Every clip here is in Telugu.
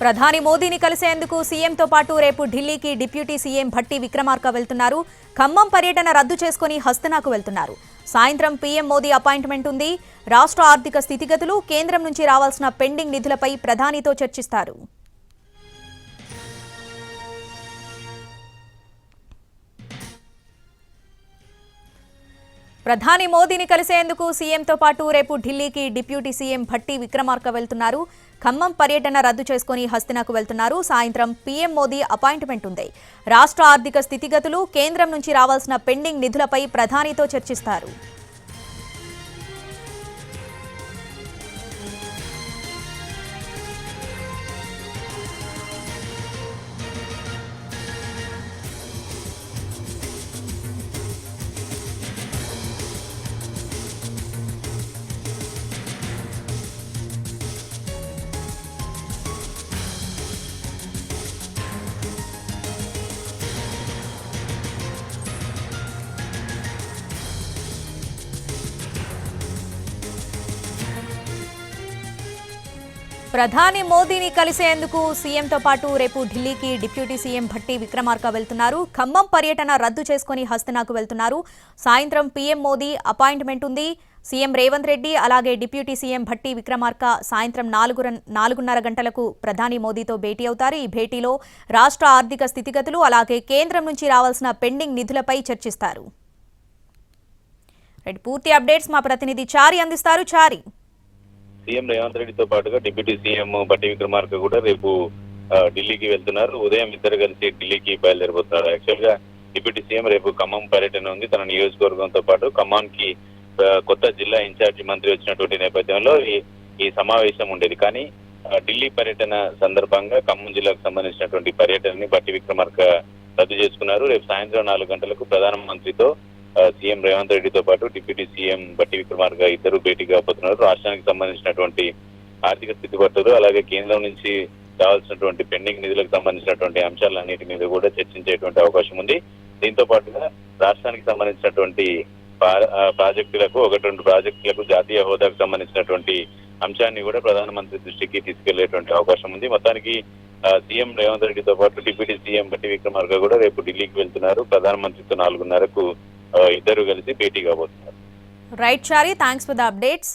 ప్రధాని మోదీని కలిసేందుకు సీఎంతో పాటు రేపు ఢిల్లీకి డిప్యూటీ సీఎం భట్టి విక్రమార్క వెళ్తున్నారు. ఖమ్మం పర్యటన రద్దు చేసుకుని హస్తనాకు వెళ్తున్నారు. సాయంత్రం పీఎం మోదీ అపాయింట్మెంట్ ఉంది. రాష్ట్ర ఆర్థిక స్థితిగతులు కేంద్రం నుంచి రావాల్సిన పెండింగ్ నిధులపై ప్రధానితో చర్చిస్తారు. ప్రధాని మోదీని కలిసేందుకు సీఎంతో పాటు రేపు ఢిల్లీకి డిప్యూటీ సీఎం భట్టి విక్రమార్క వెళ్తున్నారు. ఖమ్మం పర్యటన రద్దు చేసుకుని హస్తినాకు వెళ్తున్నారు. సాయంత్రం పీఎం మోదీ అపాయింట్మెంట్ ఉంది. రాష్ట్ర ఆర్థిక స్థితిగతులు కేంద్రం నుంచి రావాల్సిన పెండింగ్ నిధులపై ప్రధానితో చర్చిస్తారు. ప్రధాని మోదీని కలిసేందుకు సీఎంతో పాటు రేపు ఢిల్లీకి డిప్యూటీ సీఎం భట్టి విక్రమార్క వెళ్తున్నారు. ఖమ్మం పర్యటన రద్దు చేసుకుని హస్తనాకు వెళ్తున్నారు. సాయంత్రం పీఎం మోదీ అపాయింట్మెంట్ ఉంది. సీఎం రేవంత్ రెడ్డి అలాగే డిప్యూటీ సీఎం భట్టి విక్రమార్క సాయంత్రం నాలుగు నాలుగున్నర గంటలకు ప్రధాని మోదీతో భేటీ అవుతారు. ఈ భేటీలో రాష్ట్ర ఆర్థిక స్థితిగతులు అలాగే కేంద్రం నుంచి రావాల్సిన పెండింగ్ నిధులపై చర్చిస్తారు. పూర్తి అప్డేట్స్ మా ప్రతినిధి చారి అందిస్తారు. చారి. సీఎం రేవంత్ రెడ్డితో పాటుగా డిప్యూటీ సీఎం బట్టి విక్రమార్క కూడా రేపు ఢిల్లీకి వెళ్తున్నారు. ఉదయం ఇద్దరు కలిసి ఢిల్లీకి బయలుదేరిపోతున్నారు. యాక్చువల్గా డిప్యూటీ సీఎం రేపు ఖమ్మం పర్యటన ఉంది. తన నియోజకవర్గంతో పాటు ఖమ్మానికి కి కొత్త జిల్లా ఇన్ఛార్జి మంత్రి వచ్చినటువంటి నేపథ్యంలో ఈ ఈ సమావేశం ఉండేది. కానీ ఢిల్లీ పర్యటన సందర్భంగా ఖమ్మం జిల్లాకు సంబంధించినటువంటి పర్యటనని బట్టి విక్రమార్క రద్దు చేసుకున్నారు. రేపు సాయంత్రం నాలుగు గంటలకు ప్రధానమంత్రితో సీఎం రేవంత్ రెడ్డితో పాటు డిప్యూటీ సీఎం బట్టి విక్రమార్క ఇద్దరు భేటీ కాబోతున్నారు రాష్ట్రానికి సంబంధించినటువంటి ఆర్థిక స్థితిగతులు అలాగే కేంద్రం నుంచి రావాల్సినటువంటి పెండింగ్ నిధులకు సంబంధించినటువంటి అంశాలన్నిటి మీద కూడా చర్చించేటువంటి అవకాశం ఉంది. దీంతో పాటుగా రాష్ట్రానికి సంబంధించినటువంటి పా- ప్రాజెక్టులకు ఒకటి రెండు ప్రాజెక్టులకు జాతీయ హోదాకు సంబంధించినటువంటి అంశాన్ని కూడా ప్రధానమంత్రి దృష్టికి తీసుకెళ్ళేటువంటి అవకాశం ఉంది. మొత్తానికి సీఎం రేవంత్ రెడ్డితో పాటు డిప్యూటీ సీఎం బట్టి విక్రమార్క కూడా రేపు ఢిల్లీకి వెళ్తున్నారు. ప్రధానమంత్రితో నాలుగున్నరకు ఇద్దరు కలిసి భేటీ కాబోతున్నారు right Chari thanks for the updates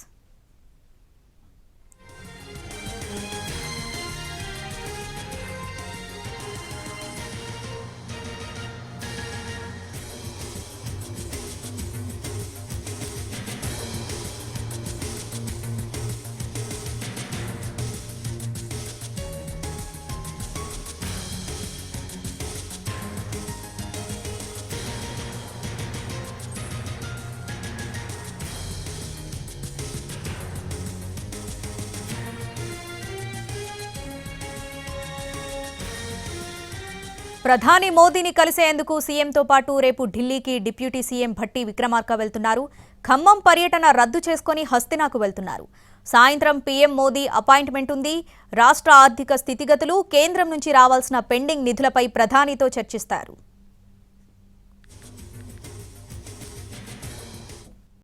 ప్రధాని మోదీని కలిసేందుకు సీఎంతో పాటు రేపు ఢిల్లీకి డిప్యూటీ సీఎం భట్టి విక్రమార్క వెళ్తున్నారు. ఖమ్మం పర్యటన రద్దు చేసుకుని హస్తినాకు వెళ్తున్నారు. సాయంత్రం పీఎం మోదీ అపాయింట్మెంట్ ఉంది. రాష్ట్ర ఆర్థిక స్థితిగతులు కేంద్రం నుంచి రావాల్సిన పెండింగ్ నిధులపై ప్రధానితో చర్చిస్తారు.